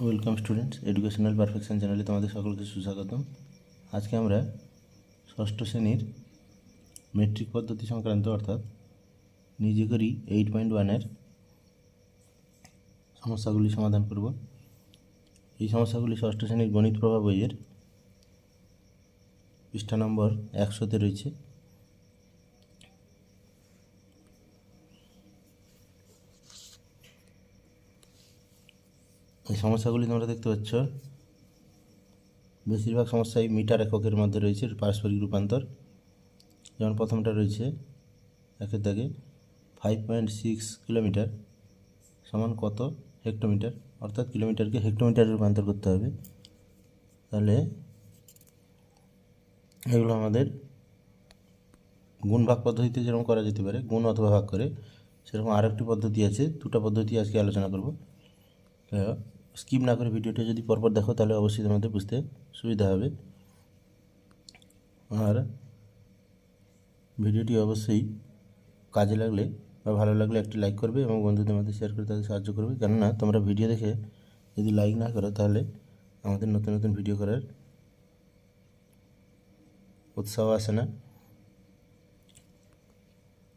Welcome students educational perfection চ্যানেলে তোমাদের সকলকে সুস্বাগতম। আজকে আমরা ষষ্ঠ শ্রেণির মেট্রিক পদ্ধতি সংক্রান্ত, অর্থাৎ নিজে করি এইট পয়েন্ট ওয়ানের সমস্যাগুলি সমাধান করব। এই সমস্যাগুলি ষষ্ঠ শ্রেণির গণিত প্রভাব বইয়ের পৃষ্ঠা নম্বর একশোতে রয়েছে। এই সমস্যাগুলি তোমরা দেখতে পাচ্ছ। বেশিরভাগ সমস্যাই মিটার এককের মধ্যে রয়েছে, পারস্পরিক রূপান্তর। যেমন প্রথমটা রয়েছে, একের দাগে ফাইভ পয়েন্ট সিক্স কিলোমিটার সমান কত হেক্টোমিটার? অর্থাৎ কিলোমিটারকে হেক্টোমিটারে রূপান্তর করতে হবে। তাহলে এগুলো আমাদের গুণ ভাগ পদ্ধতিতে যেরকম করা যেতে পারে, গুণ অথবা ভাগ করে, সেরকম আরেকটি পদ্ধতি আছে। দুটো পদ্ধতি আজকে আলোচনা করব। স্কিপ না করে ভিডিওটা যদি পরপর দেখো, তাহলে অবশ্যই তোমাদের বুঝতে সুবিধা হবে। আর ভিডিওটি অবশ্যই কাজে লাগলে বা ভালো লাগলে একটি লাইক করবে এবং বন্ধুদের মধ্যে শেয়ার করে তাদের সাহায্য করবে। কেননা, তোমরা ভিডিও দেখে যদি লাইক না করো, তাহলে আমাদের নতুন নতুন ভিডিও করার উৎসাহ আসে না।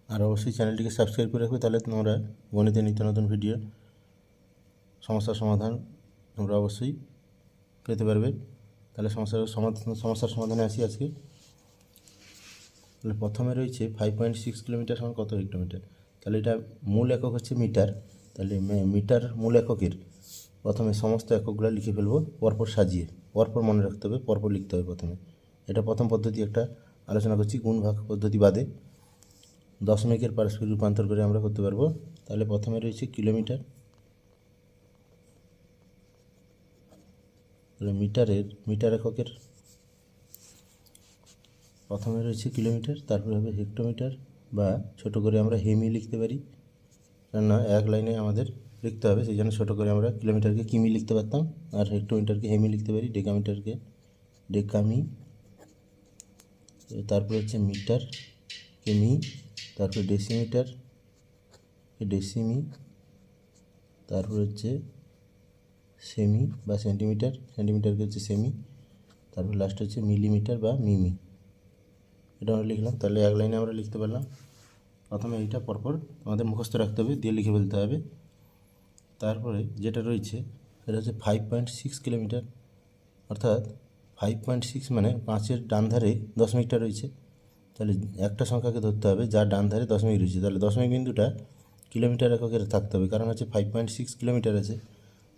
আর অবশ্যই চ্যানেলটিকে সাবস্ক্রাইব করে রাখবে, তাহলে তোমরা গণিতের নিত্য নতুন ভিডিও সমস্যার সমাধান তোমরা অবশ্যই পেতে পারবে। তাহলে সমস্যার সমস্যার সমাধানে আসি আজকে। তাহলে প্রথমে রয়েছে ফাইভ পয়েন্ট সিক্স কিলোমিটার সমান কত হেক্টোমিটার তাহলে এটা মূল একক হচ্ছে মিটার। তাহলে মিটার মূল এককের। প্রথমে সমস্ত এককগুলো লিখে ফেলব, পরপর সাজিয়ে। পরপর মনে রাখতে হবে, পরপর লিখতে হবে প্রথমে। এটা প্রথম পদ্ধতি একটা, আলোচনা করছি গুণ ভাগ পদ্ধতি বাদে। দশমিকের পারস্পরিক রূপান্তর করে আমরা করতে পারব। তাহলে প্রথমে রয়েছে কিলোমিটার। তাহলে মিটারের, মিটার এককের, প্রথমে রয়েছে কিলোমিটার, তারপরে হবে হেক্টোমিটার বা ছোট করে আমরা হেমি লিখতে পারি। কেননা এক লাইনে আমাদের লিখতে হবে, সেই জন্য ছোটো করে আমরা কিলোমিটারকে কিমি লিখতে পারতাম, আর হেক্টোমিটারকে হেমি লিখতে পারি, ডেকামিটারকে ডেকামি। তারপরে হচ্ছে মিটার, কেমি, তারপরে ডেসিমিটার, ডেসিমি, তারপর হচ্ছে সেমি বা সেন্টিমিটার সেন্টিমিটারকে হচ্ছে সেমি তারপর লাস্ট হচ্ছে মিলিমিটার বা মিমি। এটা আমরা লিখলাম, তাহলে এক লাইনে আমরা লিখতে পারলাম। প্রথমে এইটা, পরপর আমাদের মুখস্থ রাখতে হবে, দিয়ে লিখে ফেলতে হবে। তারপরে যেটা রয়েছে, সেটা হচ্ছে ফাইভ পয়েন্ট সিক্স কিলোমিটার। অর্থাৎ ফাইভ পয়েন্ট সিক্স মানে পাঁচের ডান ধারে দশমিকটা রয়েছে। তাহলে একটা সংখ্যাকে ধরতে হবে, যার ডান ধারে দশমিক রয়েছে। তাহলে দশমিক বিন্দুটা কিলোমিটার এককের থাকতে হবে, কারণ হচ্ছে ফাইভ পয়েন্ট সিক্স কিলোমিটার আছে।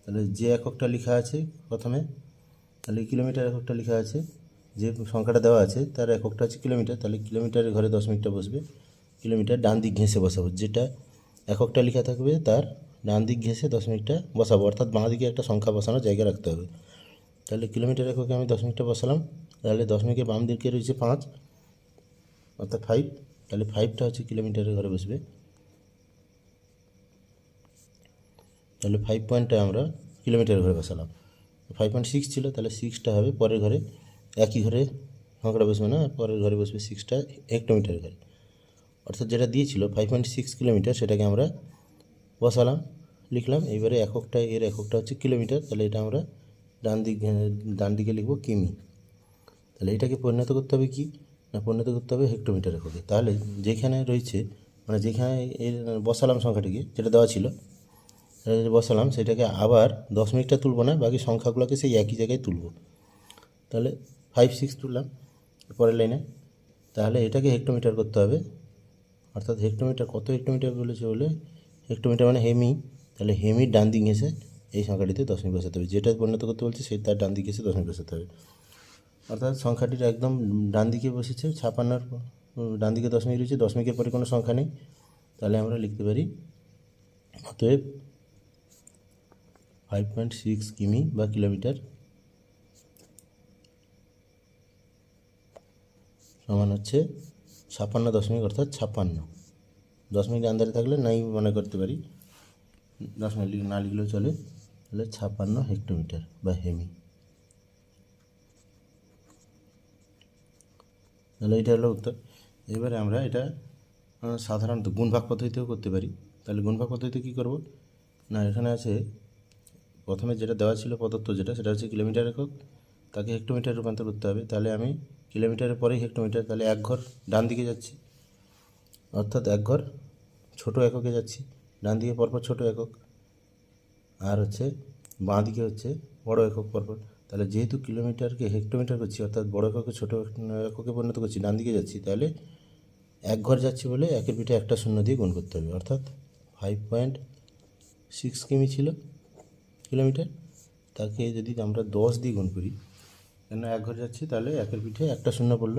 তাহলে যে এককটা লেখা আছে প্রথমে, তাহলে কিলোমিটার এককটা লেখা আছে, যে সংখ্যাটা দেওয়া আছে, তার এককটা আছে কিলোমিটার, তাহলে কিলোমিটারের ঘরে দশমিকটা বসবে, কিলোমিটার ডান দিক ঘেঁষে বসাবো, যেটা এককটা লেখা থাকবে, তার ডান দিক ঘেঁষে দশ মিনিটটা বসাবো, অর্থাৎ বাঁ দিকে একটা সংখ্যা বসানোর জায়গা রাখতে হবে। তাহলে কিলোমিটার এককে আমি দশ মিনিটটা বসালাম, তাহলে দশমিকের বাম দিকে রয়েছে পাঁচ, অর্থাৎ ফাইভ তাহলে ফাইভটা হচ্ছে কিলোমিটারের ঘরে বসবে। তাহলে ফাইভ পয়েন্টটা আমরা কিলোমিটার ঘরে বসালাম। ফাইভ পয়েন্ট সিক্স ছিল, তাহলে সিক্সটা হবে পরের ঘরে। একই ঘরে সংখ্যাটা বসবে না, পরের ঘরে বসবে সিক্সটা হেক্টোমিটার ঘরে। অর্থাৎ যেটা দিয়েছিল ফাইভ পয়েন্ট সিক্স কিলোমিটার সেটাকে আমরা বসালাম, লিখলাম। এবারে এককটা, এর এককটা হচ্ছে কিলোমিটার তাহলে এটা আমরা ডান দিক, ডান দিকে লিখব কিমি। তাহলে এটাকে পরিণত করতে হবে কি? না, পরিণত করতে হবে হেক্টোমিটার এককে তাহলে যেখানে রয়েছে মানে যেখানে এর বসালাম সংখ্যাটিকে, যেটা দেওয়া ছিল যে বসালাম, সেটাকে আবার দশমিকটা তুলবো না, বাকি সংখ্যাগুলোকে সেই একই জায়গায় তুলব। তাহলে ফাইভ সিক্স তুললাম, পরের লাইনে। তাহলে এটাকে হেক্টোমিটার করতে হবে। অর্থাৎ হেক্টোমিটার কত হেক্টোমিটার বলেছে বলে? হেক্টোমিটার মানে হেমি। তাহলে হেমির ডান দিক এসে এই সংখ্যাটিতে দশমিক বসাতে হবে। যেটা পরিণত করতে বলছে সেই তার ডান দিকে এসে দশমিক বসাতে হবে। অর্থাৎ সংখ্যাটির একদম ডান দিকে বসেছে ছাপান্নর ডান দিকে দশমিক রয়েছে দশমিকের পরে কোনো সংখ্যা নেই। তাহলে আমরা লিখতে পারি, অতএব ফাইভ পয়েন্ট সিক্স কিমি বা কিলোমিটার সমান হচ্ছে ছাপ্পান্ন দশমিক অর্থাৎ ছাপ্পান্ন। দশমিক আন্দারে থাকলে নাই মনে করতে পারি। দশমিক না লিখলেও চলে। তাহলে ছাপ্পান্ন হেক্টোমিটার বা হেমি। তাহলে এটা হলো উত্তর। এবারে আমরা এটা সাধারণত গুণভাগ পদ্ধতিতেও করতে পারি। তাহলে গুণভাগ পদ্ধতিতে কী করব? না, এখানে আছে প্রথমে যেটা দেওয়া ছিল প্রদত্ত যেটা, সেটা হচ্ছে কিলোমিটার একক তাকে হেক্টোমিটার রূপান্তর করতে হবে। তাহলে আমি কিলোমিটারের পরেই হেক্টোমিটার, তাহলে এক ঘর ডান দিকে যাচ্ছি। অর্থাৎ এক ঘর ছোটো এককে যাচ্ছি, ডান দিকে পরপর ছোটো একক। আর হচ্ছে বাঁ দিকে হচ্ছে বড় একক পরপর। তাহলে যেহেতু কিলোমিটারকে হেক্টোমিটার করছি, অর্থাৎ বড় এককে ছোটো এককে পরিণত করছি, ডান দিকে যাচ্ছি, তাহলে এক ঘর যাচ্ছি বলে একের পিঠে একটা শূন্য দিয়ে গুণ করতে হবে। অর্থাৎ ফাইভ পয়েন্ট সিক্স কিমি ছিল। কিলোমিটার, তাকে যদি আমরা দশ দিয়ে গুণ করি কেন এক ঘর যাচ্ছি, তাহলে একের পিঠে একটা শূন্য পড়ল।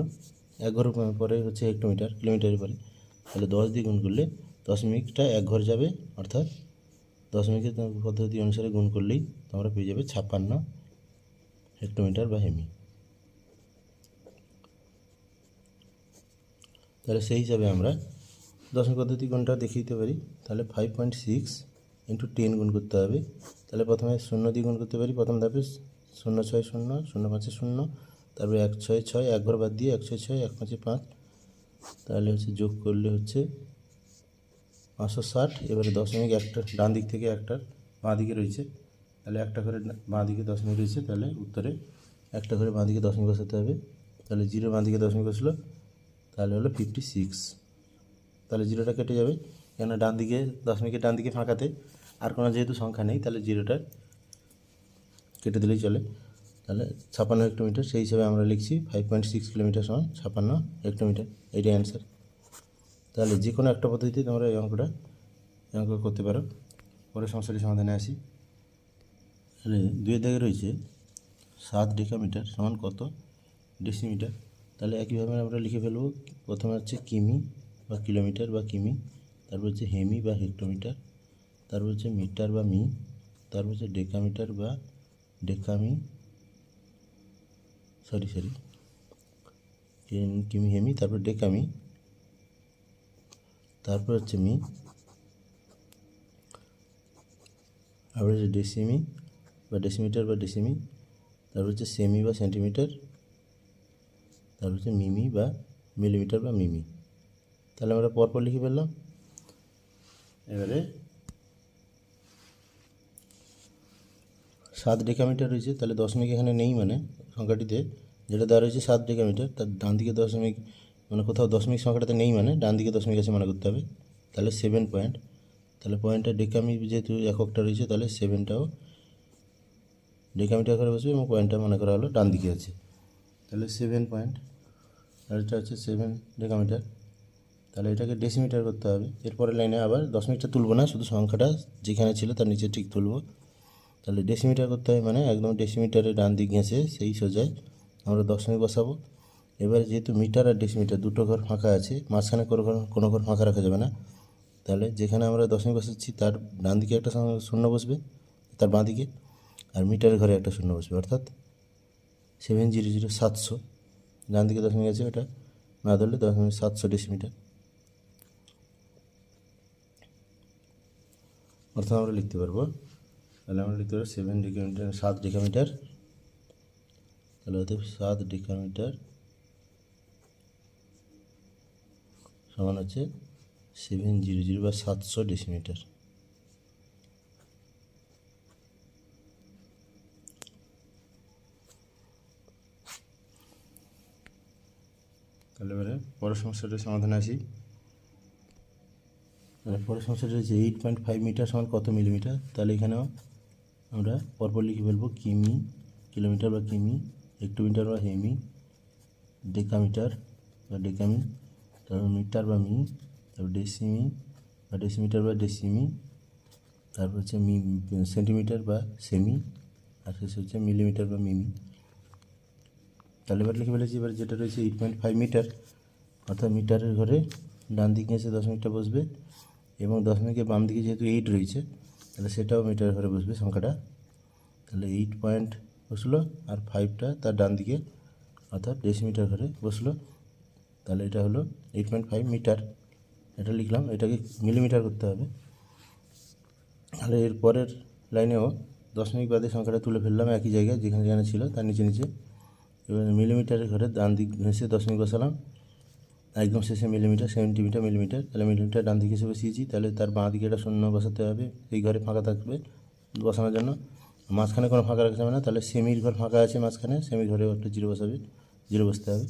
এক ঘর পরে হচ্ছে হেক্টোমিটার কিলোমিটারের পরে। তাহলে দশ দিয়ে গুণ করলে দশমিকটা এক ঘর যাবে, অর্থাৎ দশমিকের পদ্ধতি অনুসারে গুণ করলেই তোমরা পেয়ে যাবে ছাপ্পান্ন হেক্টোমিটার বা হেমি। তাহলে সেই হিসাবে আমরা দশমিক পদ্ধতি গুণটা দেখিয়ে দিতে পারি। তাহলে five point six into ten গুণ করতে হবে। তাহলে প্রথমে শূন্য দিয়ে গুণ করতে পারি, প্রথম ধাপে শূন্য ছয় শূন্য শূন্য পাঁচে শূন্য, তারপরে এক ছয় ছয় এক ঘর বাদ দিয়ে এক ছয় ছয়, এক পাঁচে পাঁচ, তাহলে হচ্ছে যোগ করলে হচ্ছে পাঁচশো ষাট, এবারে দশমিক একটা, ডান দিক থেকে একটা, বাঁ দিকে রয়েছে, তাহলে একটা করে বাঁ দিকে দশমিক রয়েছে, তাহলে উত্তরে একটা করে বাঁ দিকে দশমিক বসাতে হবে, তাহলে জিরো বাঁ দিকে দশমিক বসল, তাহলে হলো ফিফটি সিক্স তাহলে জিরোটা কেটে যাবে কেন ডান দিকে, দশমিকের ডান দিকে ফাঁকাতে আর কোনো যেহেতু সংখ্যা নেই, তাহলে জিরোটা কেটে দিলেই চলে। তাহলে ছাপান্ন হেক্টোমিটার সেই হিসাবে আমরা লিখছি ফাইভ পয়েন্ট সিক্স কিলোমিটার সমান ছাপান্ন হেক্টোমিটার এইটাই অ্যান্সার তাহলে যে কোনো একটা পদ্ধতিতে তোমরা এই অঙ্কটা, এই অঙ্ক করতে পারো। পরে সমস্যাটি সমাধানে আসি। তাহলে দুয়ের দাগে রয়েছে সাত ডেকামিটার সমান কত ডেসিমিটার? তাহলে একইভাবে আমরা লিখে ফেলব, প্রথমে হচ্ছে কিমি বা কিলোমিটার বা কিমি, তারপর হচ্ছে হেমি বা হেক্টোমিটার তারপর হচ্ছে মিটার বা মি তারপর হচ্ছে ডেকামিটার বা ডেকামি, সরি সরি কিমি, হেমি, তারপর ডেকামি, তারপর হচ্ছে মি, তারপর হচ্ছে ডেসিমি বা ডেসিমিটার বা ডেসিমি, তারপর হচ্ছে সেমি বা সেন্টিমিটার, তারপর হচ্ছে মিমি বা মিলিমিটার বা মিমি। তাহলে আমরা পরপর লিখে ফেললাম। এবারে সাত ডেকামিটার রয়েছে, তাহলে দশমিক এখানে নেই মানে সংখ্যাটিতে। যেটা দেওয়া রয়েছে সাত ডেকামিটার, তার ডান দিকে দশমিক মানে কোথাও দশমিক সংখ্যাটাতে নেই মানে ডান দিকে দশমিক আছে মনে করতে হবে। তাহলে সেভেন পয়েন্ট তাহলে পয়েন্টটা ডেকামি যেহেতু এককটা রয়েছে, তাহলে সেভেনটাও ডেকামিটার করে বসবে এবং পয়েন্টটা মনে করা হলো ডান দিকে আছে। তাহলে সেভেন পয়েন্ট আর এটা হচ্ছে সেভেন ডেকামিটার। তাহলে এটাকে ডেসিমিটার করতে হবে। এরপরের লাইনে আবার দশমিকটা তুলবো না, শুধু সংখ্যাটা যেখানে ছিল তার নিচে ঠিক তুলবো। তাহলে ডেসিমিটার করতে হবে মানে একদম ডেসিমিটারের ডান দিক ঘেঁষে সেই সোজায় আমরা দশমিক বসাবো। এবার যেহেতু মিটার আর ডেসিমিটার দুটো ঘর ফাঁকা আছে, মাঝখানে কোনো ঘর কোনো ঘর ফাঁকা রাখা যাবে না। তাহলে যেখানে আমরা দশমিক বসাচ্ছি, তার ডান দিকে একটা শূন্য বসবে, তার বাঁ দিকে। আর মিটারের ঘরে একটা শূন্য বসবে, অর্থাৎ সেভেন জিরো জিরো সাতশো। ডান দিকে দশমিক আছে ওটা, না ধরলে দশমিক সাতশো ডেসিমিটার অর্থাৎ আমরা লিখতে পারব তাহলে আমরা লিখতে পারব সেভেন ডিকামিটার সাত ডিকামিটার তাহলে হতে সাত ডিকামিটার সমান হচ্ছে সেভেন জিরো জিরো বা সাতশো ডেসিমিটার। তাহলে এবারে পরের সমস্যাটার সমাধানে আসি। পরের সমস্যাটা হচ্ছে এইট পয়েন্ট ফাইভ মিটার সমান কত মিলিমিটার? তাহলে এখানেও আমরা পরপর লিখে ফেলব কিমি, কিলোমিটার বা কিমি হেক্টোমিটার বা হেমি, ডেকামিটার বা ডেকামি, তারপর মিটার বা মি, তারপর ডেসিমি, বা ডেসিমিটার বা ডেসিমি, তারপর হচ্ছে মি, সেন্টিমিটার বা সেমি, আর শেষ হচ্ছে মিলিমিটার বা মিমি। তাহলে এবার লিখে ফেলেছি, এবার যেটা রয়েছে এইট পয়েন্ট ফাইভ মিটার, অর্থাৎ মিটারের ঘরে ডান দিকে এসে দশমিকটা বসবে এবং দশমিকের বাম দিকে যেহেতু এইট রয়েছে তাহলে সেটাও মিটার ঘরে বসবে সংখ্যাটা। তাহলে এইট পয়েন্ট বসল আর ফাইভটা তার ডান দিকে অর্থাৎ ডেসিমিটার ঘরে বসল। তাহলে এটা হলো এইট পয়েন্ট ফাইভ মিটার। এটা লিখলাম, এটাকে মিলিমিটার করতে হবে। তাহলে এর পরের লাইনেও দশমিক বাদে সংখ্যাটা তুলে ফেললাম, একই জায়গায় যেখানে যেখানে ছিল তার নিচে নিচে। এবার মিলিমিটারের ঘরে ডান দিক ঘেঁষে দশমিক বসালাম। একদম শেষে মিলিমিটার সেন্টিমিটার মিলিমিটার তাহলে মিলিমিটার ডান দিকে এসে বসিয়েছি তাহলে তার বাঁ দিকে একটা শূন্য বসাতে হবে। এই ঘরে ফাঁকা থাকবে বসানোর জন্য। মাঝখানে কোনো ফাঁকা রাখা যাবে না, তাহলে সেমির ঘর ফাঁকা আছে মাঝখানে সেমির ঘরে একটা জিরো বসাবে, জিরো বসতে হবে।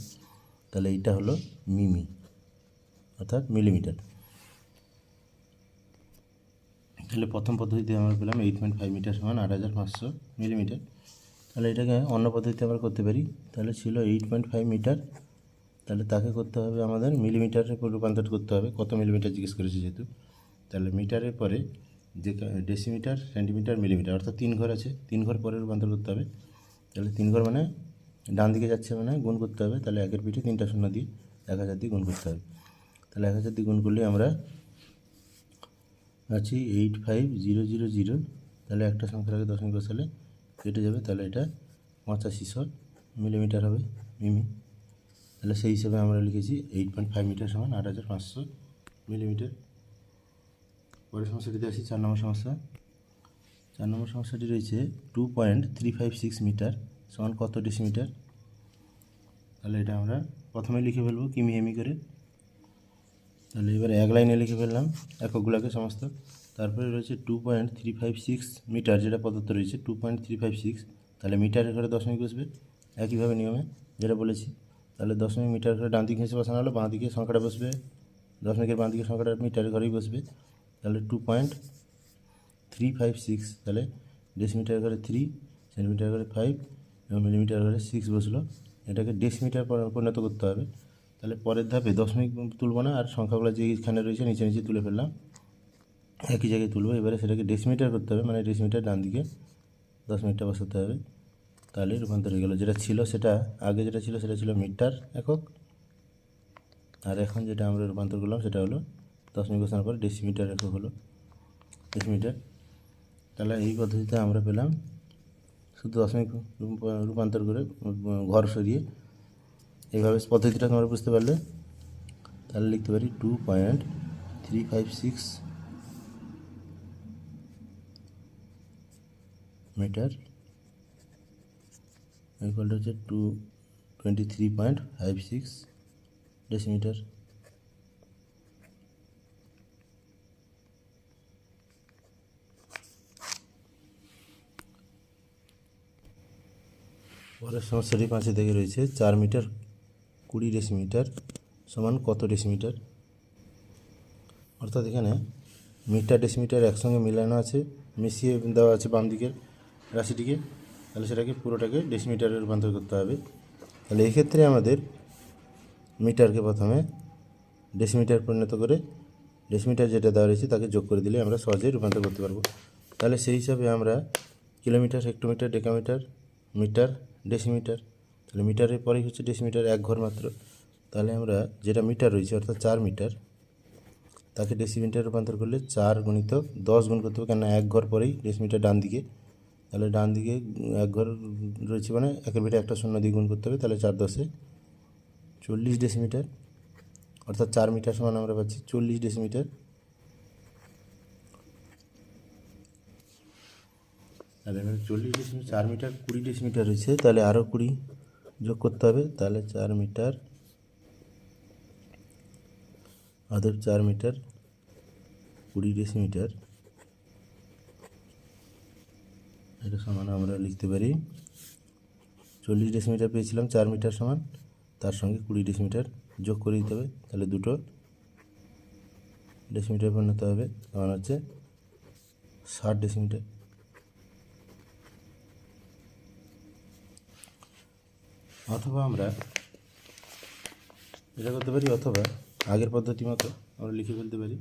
তাহলে এইটা হলো মিমি, অর্থাৎ মিলিমিটার। তাহলে প্রথম পদ্ধতিতে আমরা পেলাম এইট পয়েন্ট ফাইভ মিটার সমান আট হাজার পাঁচশো মিলিমিটার। তাহলে এটাকে অন্য পদ্ধতিতে আমরা করতে পারি। তাহলে ছিল এইট পয়েন্ট ফাইভ মিটার তাহলে তাকে করতে হবে আমাদের মিলিমিটারে রূপান্তর করতে হবে। কত মিলিমিটার জিজ্ঞেস করেছে যেহেতু? তাহলে মিটারের পরে যে ডেসিমিটার সেন্টিমিটার মিলিমিটার অর্থাৎ তিন ঘর আছে, তিন ঘর পরে রূপান্তর করতে হবে। তাহলে তিন ঘর মানে ডান দিকে যাচ্ছে মানে গুণ করতে হবে, তাহলে একের পিঠে তিনটা শূন্য দিয়ে এক হাজার দিয়ে গুণ করতে হবে। তাহলে এক হাজার দিয়ে গুণ করলে আমরা আছি eight five zero zero zero তাহলে একটা সংখ্যার আগে দশমিক বসালে কেটে যাবে, তাহলে এটা পঁচাশিশো মিলিমিটার হবে, মিমি। তাহলে সেই হিসেবে আমরা লিখেছি এইট পয়েন্ট ফাইভ মিটার সমান আট হাজার পাঁচশো মিলিমিটার পরের সমস্যাটিতে আসি, চার নম্বর সমস্যা। চার নম্বর সমস্যাটি রয়েছে two point three five six metre সমান কত ডেসিমিটার তাহলে এটা আমরা প্রথমে লিখে ফেলব কিমি এমি করে। তাহলে এবার এক লাইনে লিখে ফেললাম এককগুলোকে সমস্ত। তারপরে রয়েছে two point three five six metre যেটা প্রদত্ত রয়েছে two point three five six তাহলে মিটারের ঘরে দশমিক বসবে। একইভাবে নিয়মে যেটা বলেছি। তাহলে দশমিক মিটার ঘরে ডান দিকে হিসেবে বসানো হলো, বাঁ দিকে সংখ্যাটা বসবে। দশমিকের বাঁ দিকে সংখ্যাটা মিটারের ঘরেই বসবে। তাহলে two point three five six তাহলে ডেসিমিটার ঘরে থ্রি সেন্টিমিটার ঘরে ফাইভ এবং মিলিমিটার ঘরে সিক্স বসল। এটাকে ডেসিমিটার পর- পরিণত করতে হবে। তাহলে পরের ধাপে দশমিক তুলবো না, আর সংখ্যাগুলো যে এইখানে রয়েছে নিচে নিচে তুলে ফেললাম। একই জায়গায় তুলবো, এবারে সেটাকে ডেসিমিটার করতে হবে মানে ডেসিমিটার ডান দিকে দশ মিনিটটা বসাতে হবে। তাহলে রূপান্তর হয়ে গেলো। যেটা ছিল সেটা, আগে যেটা ছিল সেটা ছিল মিটার একক। আর এখন যেটা আমরা রূপান্তর করলাম সেটা হলো দশমিক বসানোর পর ডেসিমিটার একক হলো। ডেসিমিটার তাহলে এই পদ্ধতিতে আমরা পেলাম শুধু দশমিক রূপান্তর করে ঘর সরিয়ে। এইভাবে পদ্ধতিটা তোমরা বুঝতে পারলে। তাহলে লিখতে পারি two point three five six metre ইকুয়ালটা হচ্ছে two twenty three point five six decimetre পরের সমস্যাটি পাঁচে থেকে রয়েছে। চার মিটার কুড়ি ডেসিমিটার সমান কত ডেসিমিটার অর্থাৎ এখানে মিটার ডেসিমিটার একসঙ্গে মিলানো আছে, মিশিয়ে দেওয়া আছে বাম দিকের রাশিটিকে। তাহলে সেটাকে পুরোটাকে ডেসিমিটারে রূপান্তর করতে হবে। তাহলে এক্ষেত্রে আমাদের মিটারকে প্রথমে ডেসিমিটার পরিণত করে ডেসিমিটার যেটা দেওয়া রয়েছে তাকে যোগ করে দিলে আমরা সহজেই রূপান্তর করতে পারব। তাহলে সেই হিসাবে আমরা kilometre, hectometre, decametre, metre decimetre তাহলে মিটারের পরেই হচ্ছে ডেসিমিটার এক ঘর মাত্র। তাহলে আমরা যেটা মিটার রয়েছে অর্থাৎ চার মিটার, তাকে ডেসিমিটার রূপান্তর করলে চার গুণিত দশ গুণ করতে হবে কেননা এক ঘর পরেই ডেসিমিটার ডান দিকে। তাহলে ডান দিকে এক ঘর রয়েছে মানে একের ভিতরে একটা শূন্য দিয়ে গুণ করতে হবে, তাহলে চার দশে চল্লিশ ডেসিমিটার অর্থাৎ চার মিটার সমান আমরা পাচ্ছি চল্লিশ ডেসিমিটার এখানে চল্লিশ ডেসিমিটার চার মিটার, কুড়ি ডেসিমিটার রয়েছে, তাহলে আরও কুড়ি যোগ করতে হবে, তাহলে চার মিটার অতএব চার মিটার, কুড়ি ডেসিমিটার এটা সমান আমরা লিখতে পারি। চল্লিশ ডেসিমিটার পেয়েছিলাম, চার মিটার সমান। তার সঙ্গে কুড়ি ডেসিমিটার যোগ করে দিতে হবে, তাহলে দুটো ডেসিমিটার পরিণত হবে। সমান হচ্ছে ষাট ডেসিমিটার অথবা আমরা এটা করতে পারি, অথবা আগের পদ্ধতি মতো আমরা লিখে ফেলতে পারি।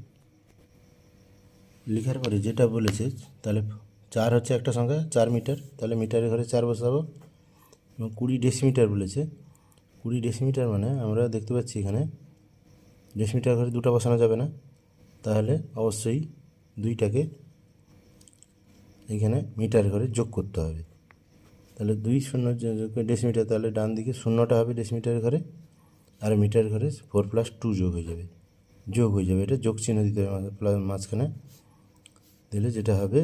লেখার পরে যেটা বলেছে, তাহলে চার হচ্ছে একটা সংখ্যা, চার মিটার। তাহলে মিটারের ঘরে চার বসাবো। এবং কুড়ি ডেসিমিটার বলেছে। কুড়ি ডেসিমিটার মানে আমরা দেখতে পাচ্ছি এখানে, ডেসিমিটার ঘরে দুটো বসানো যাবে না। তাহলে অবশ্যই দুইটাকে এখানে মিটার ঘরে যোগ করতে হবে। তাহলে দুই শূন্য ডেসিমিটার, তাহলে ডান দিকে শূন্যটা হবে ডেসিমিটারের ঘরে, আর মিটার ঘরে ফোর প্লাস টু যোগ হয়ে যাবে। যোগ হয়ে যাবে, এটা যোগ চিহ্ন দিতে হবে মাঝখানে। দিলে যেটা হবে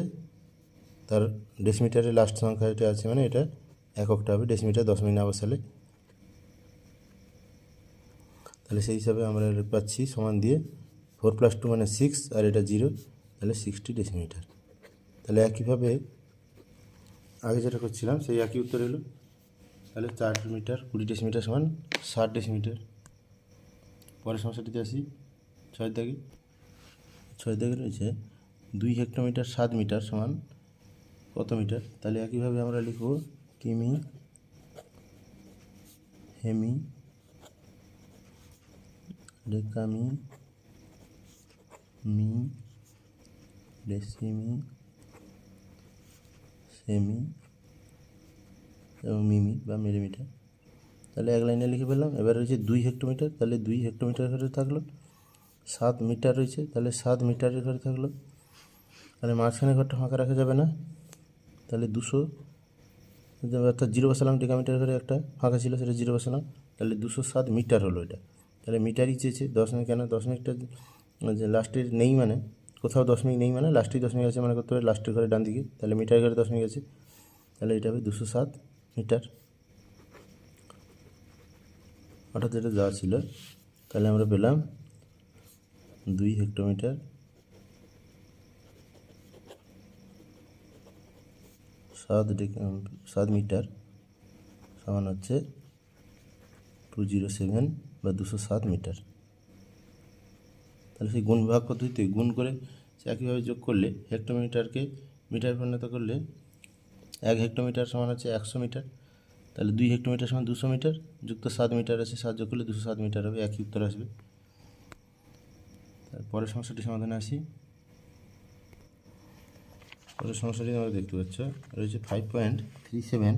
তার ডেসিমিটারের লাস্ট সংখ্যা এটা আছে মানে এটা এককটা হবে ডেসিমিটার দশমিক না বসালে তাহলে সেই হিসাবে আমরা পাচ্ছি সমান দিয়ে ফোর প্লাস টু মানে সিক্স আর এটা জিরো তাহলে সিক্সটি ডেসিমিটার তাহলে একইভাবে আগে যেটা করছিলাম সেই একই উত্তর এলো। তাহলে চার মিটার, কুড়ি ডেসিমিটার সমান ষাট ডেসিমিটার পরের সমস্যাটিতে আসি, ছয় দাগে। ছয় দাগে রয়েছে দুই হেক্টোমিটার সাত মিটার সমান কত মিটার? তাহলে একইভাবে আমরা লিখব কিমি হেমি ডেকামি মি ডেসিমি সেমি এবং মিমি বা মিলিমিটার। তাহলে এক লাইনে লিখে ফেললাম। এবার রয়েছে দুই হেক্টোমিটার। তাহলে দুই হেক্টোমিটার ঘরে থাকল। সাত মিটার রয়েছে। তাহলে সাত মিটারের ঘরে থাকল। তাহলে মাঝখানে ঘরটা ফাঁকা রাখা যাবে না। তাহলে দুশো, অর্থাৎ জিরো বসালাম ডেকামিটার ঘরে একটা ফাঁকা ছিল, সেটা জিরো বসালাম, তাহলে দুশো সাত মিটার হলো এটা। তাহলে মিটারই চেয়েছে দশমিক কেন? দশমিকটা যে লাস্টের নেই মানে কোথাও দশমিক নেই মানে লাস্টেই দশমিক আছে মানে করতে হবে লাস্টের ঘরে ডান দিকে তাহলে মিটার ঘরে দশমিক আছে, তাহলে এটা হবে দুশো সাত মিটার। অর্থাৎ এটা দেওয়া ছিল, তাহলে আমরা পেলাম দুই হেক্টোমিটার। সাত সাত মিটার সমান হচ্ছে টু জিরো সেভেন বা দুশো সাত মিটার। তাহলে সেই গুণ ভাগ পদ্ধতিতে গুণ করে সে একইভাবে যোগ করলে হেক্টোমিটারকে, মিটার পরিণত করলে এক হেক্টোমিটার সমান হচ্ছে একশো মিটার। তাহলে দুই হেক্টোমিটার সমান দুশো মিটার, যুক্ত সাত মিটার আছে, সাত যোগ করলে দুশো সাত মিটার হবে, একই উত্তর আসবে। তারপরের সমস্যাটি সমাধানে আসি। পরের সমস্যাটি আমরা দেখতে পাচ্ছ? রয়েছে five point three seven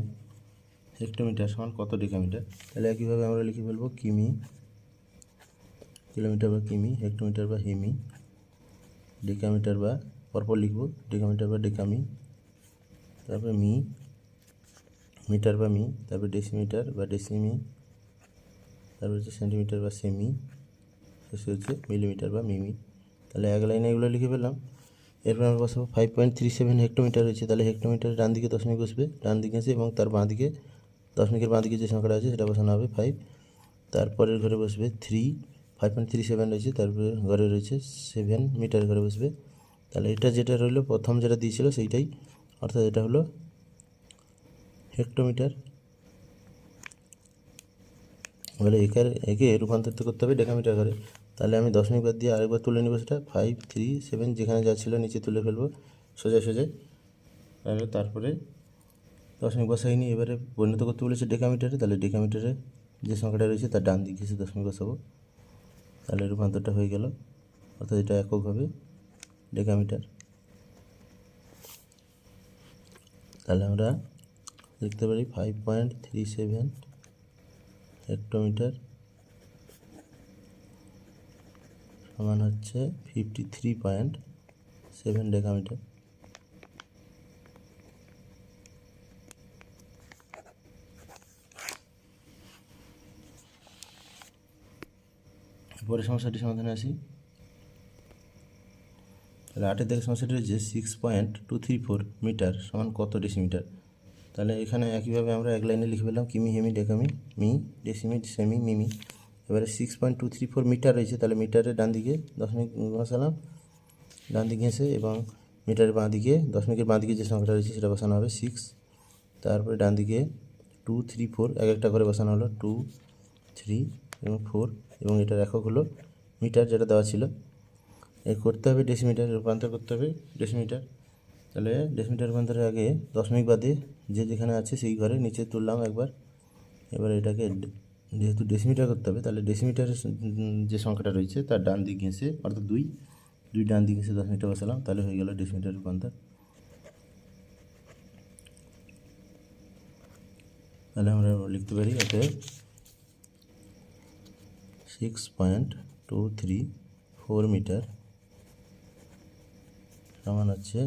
hectometre সমান কত ডেকামিটার? তাহলে একইভাবে আমরা লিখে ফেলব কিমি কিলোমিটার বা কিমি, হেক্টোমিটার বা হেমি, ডেকামিটার বা পরপর লিখব, ডেকামিটার বা ডেকামি, তারপরে মি, মিটার বা মি, তারপরে ডেসিমিটার বা ডেসিমি, তারপর হচ্ছে সেন্টিমিটার বা সেমি শেষে হচ্ছে মিলিমিটার বা মিমি। তাহলে এক লাইনে এগুলো লিখে ফেললাম। এরপর আমরা বসাবো five point three seven hectometre রয়েছে। তাহলে হেক্টোমিটার ডান দিকে দশমিক বসবে, ডান দিকে এসে এবং তার বাঁ দিকে দশমিকের বাঁ দিকে যে সংখ্যাটা আছে সেটা বসানো হবে ফাইভ তারপরের ঘরে বসবে three five point three seven রয়েছে, তারপরে ঘরে রয়েছে সেভেন মিটার ঘরে বসবে। তাহলে এটা যেটা রইল, প্রথম যেটা দিয়েছিল সেইটাই। অর্থাৎ এটা হলো হেক্টোমিটার এবারে একার একে রূপান্তরিত করতে হবে ডেকামিটার ঘরে। তাহলে আমি দশমিক বাদ দিয়ে আরেকবার তুলে নেব সেটা। ফাইভ থ্রি সেভেন যেখানে যা ছিল নিচে তুলে ফেলব। সোজা সোজাই তাহলে তারপরে দশমিক বসাইনি এবারে পরিণত করতে বলেছে ডেকামিটারে। তাহলে ডেকামিটারে যে সংখ্যাটা রয়েছে তার ডান দিকে এসে দশমিক বসাবো তাহলে রূপান্তরটা হয়ে গেল। অর্থাৎ এটা একক হবে ডেকামিটার। তাহলে আমরা লিখতে পারি five point three seven hectometre সমান হচ্ছে fifty three point seven decametre পরের সমস্যাটি সমাধানে আসি। তাহলে আটের দিকে সমস্যাটি রয়েছে six point two three four metre সমান কত ডেসিমিটার তাহলে এখানে একইভাবে আমরা এক লাইনে লিখে ফেললাম কিমি হেমি ডেকামি মি ডেসিমি সেমি মিমি। এবারে six point two three four metre রয়েছে, তাহলে মিটারের ডান দিকে দশমিক বসালাম। ডান দিকে এসে এবং মিটারের বাঁ দিকে দশমিকের বাঁ দিকে যে সংখ্যাটা রয়েছে সেটা বসানো হবে সিক্স তারপরে ডান দিকে টু থ্রি ফোর এক একটা করে বসানো হলো টু থ্রি এবং ফোর এবং এটার একক হলো মিটার যেটা দেওয়া ছিল। এ করতে হবে ডেসিমিটার রূপান্তর করতে হবে ডেসিমিটার তাহলে ডেসিমিটার রূপান্তরের আগে দশমিক বাদে যে যেখানে আছে সেই ঘরে নিচে তুললাম একবার। এবার এটাকে যেহেতু ডেসিমিটার করতে হবে, তাহলে ডেসিমিটারের যে সংখ্যাটা রয়েছে, তার ডান দিক ঘেঁষে, অর্থাৎ দুই দুই ডান দিক ঘেঁষে দশমিকটা বসালাম, তাহলে হয়ে গেল ডেসিমিটার রূপান্তর। তাহলে আমরা লিখতে পারি এতে six point two three four metre সমান হচ্ছে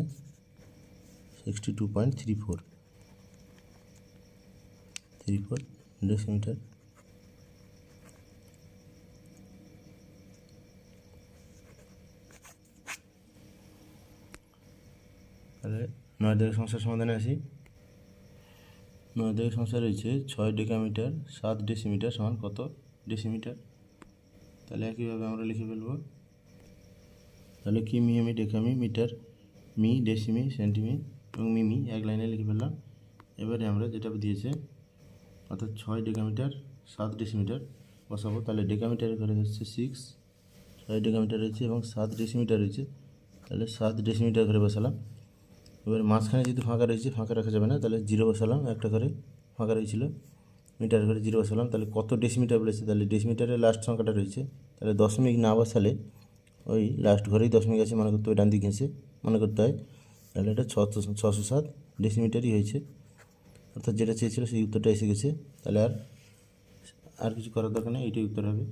sixty two point three four three four decimetre তাহলে নয় দিকের সমস্যার সমাধানে আসি। নয় দিকের সমস্যা রয়েছে ছয় ডেকামিটার সাত ডেসিমিটার সমান কত ডেসিমিটার? তাহলে একইভাবে আমরা লিখে ফেলব। তাহলে কিমি এমি ডেকামি মিটার, মি, ডেসিমি, সেন্টিমি এবং মিমি এক লাইনে লিখে ফেললাম। এবারে আমরা যেটা দিয়েছে, অর্থাৎ ছয় ডেকামিটার সাত ডেসিমিটার বসাবো। তাহলে ডেকামিটারের ঘরে হচ্ছে সিক্স ছয় ডেকামিটার রয়েছে এবং সাত ডেসিমিটার রয়েছে। তাহলে সাত ডেসিমিটার ঘরে বসালাম। এবার মাঝখানে যদি ফাঁকা রয়েছে, ফাঁকা রাখা যাবে না, তাহলে জিরো বসালাম, একটা ঘরে ফাঁকা রয়েছিল, মিটার ঘরে জিরো বসালাম, তাহলে কত ডেসিমিটার বলেছে? তাহলে ডেসিমিটারের লাস্ট সংখ্যাটা রয়েছে, তাহলে দশমিক না বসালে ওই লাস্ট ঘরেই দশমিক আছে, মনে করতে হবে, ডান দিক মনে করতে হয়, তাহলে এটা ছশো ছশো সাত ডেসিমিটারই হয়েছে। অর্থাৎ যেটা চেয়েছিল সেই উত্তরটা এসে গেছে, তাহলে আর আর কিছু করার দরকার নেই, এইটাই উত্তর হবে।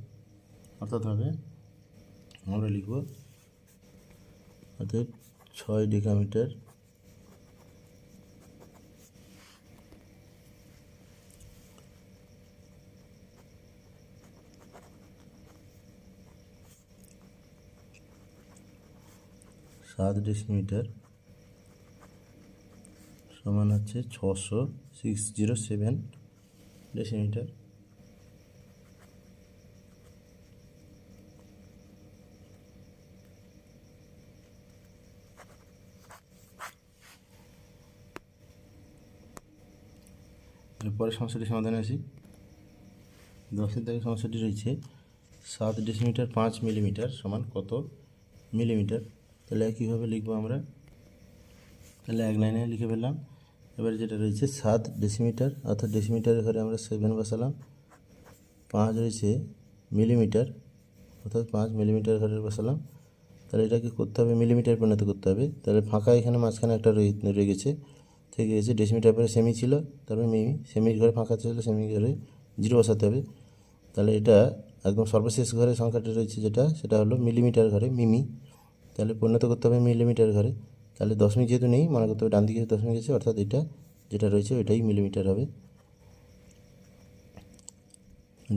অর্থাৎ হবে, আমরা লিখব অর্থাৎ ছয় ডেকামিটার সাত ডেসিমিটার সমান হচ্ছে ছশো সিক্স জিরো সেভেন ডেসিমিটার এরপরে সমস্যাটি সমাধানে আসি। দশের দাগে সমস্যাটি রয়েছে, সাত ডেসিমিটার পাঁচ মিলিমিটার সমান কত মিলিমিটার তাহলে কীভাবে লিখব আমরা? তাহলে এক লাইনে লিখে ফেললাম। এবারে যেটা রয়েছে, সাত ডেসিমিটার অর্থাৎ ডেসিমিটারের ঘরে আমরা সেভেন বসালাম। পাঁচ রয়েছে মিলিমিটার অর্থাৎ পাঁচ মিলিমিটার ঘরে বসালাম। তাহলে এটাকে করতে হবে মিলিমিটার পরিণত করতে হবে। তাহলে ফাঁকা এখানে মাঝখানে একটা রয়ে গেছে। থেকে গেছে ডেসিমিটার পরে সেমি ছিল, তারপরে মিমি সেমির ঘরে ফাঁকা ছিল সেমি ঘরে জিরো বসাতে হবে। তাহলে এটা একদম সর্বশেষ ঘরে সংখ্যাটা রয়েছে যেটা, সেটা হলো মিলিমিটার ঘরে মিমি তাহলে পরিণত করতে হবে মিলিমিটার ঘরে। তাহলে দশমিক যেহেতু নেই মনে করতে হবে ডান দিকে দশমিক আছে অর্থাৎ এটা যেটা রয়েছে ওইটাই মিলিমিটার হবে।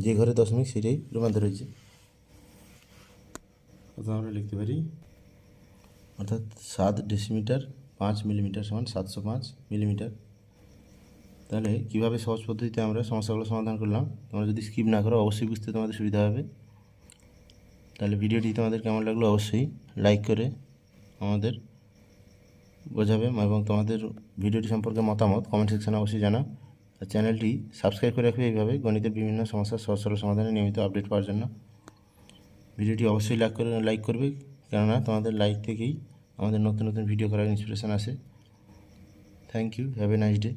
যে ঘরে দশমিক সেটাই রূপান্তর হয়েছে। অর্থাৎ আমরা লিখতে পারি অর্থাৎ সাত ডেসিমিটার পাঁচ মিলিমিটার সমান সাতশো পাঁচ মিলিমিটার। তাহলে কীভাবে সহজ পদ্ধতিতে আমরা সমস্যাগুলো সমাধান করলাম? তোমরা যদি স্কিপ না করো অবশ্যই বুঝতে তোমাদের সুবিধা হবে। তাহলে ভিডিওটি তোমাদের কেমন লাগল অবশ্যই লাইক করে আমাদের বোঝাবে এবং তোমাদের ভিডিওটি সম্পর্কে মতামত কমেন্ট সেকশানে অবশ্যই জানাও। আর চ্যানেলটি সাবস্ক্রাইব করে রাখবে এইভাবে গণিতের বিভিন্ন সমস্যার সহজ সরল সমাধানে নিয়মিত আপডেট পাওয়ার জন্য। ভিডিওটি অবশ্যই লাইক করে লাইক করবে কেননা তোমাদের লাইক থেকেই আমাদের নতুন নতুন ভিডিও করার ইন্সপিরেশন আসে। Thank you have a nice day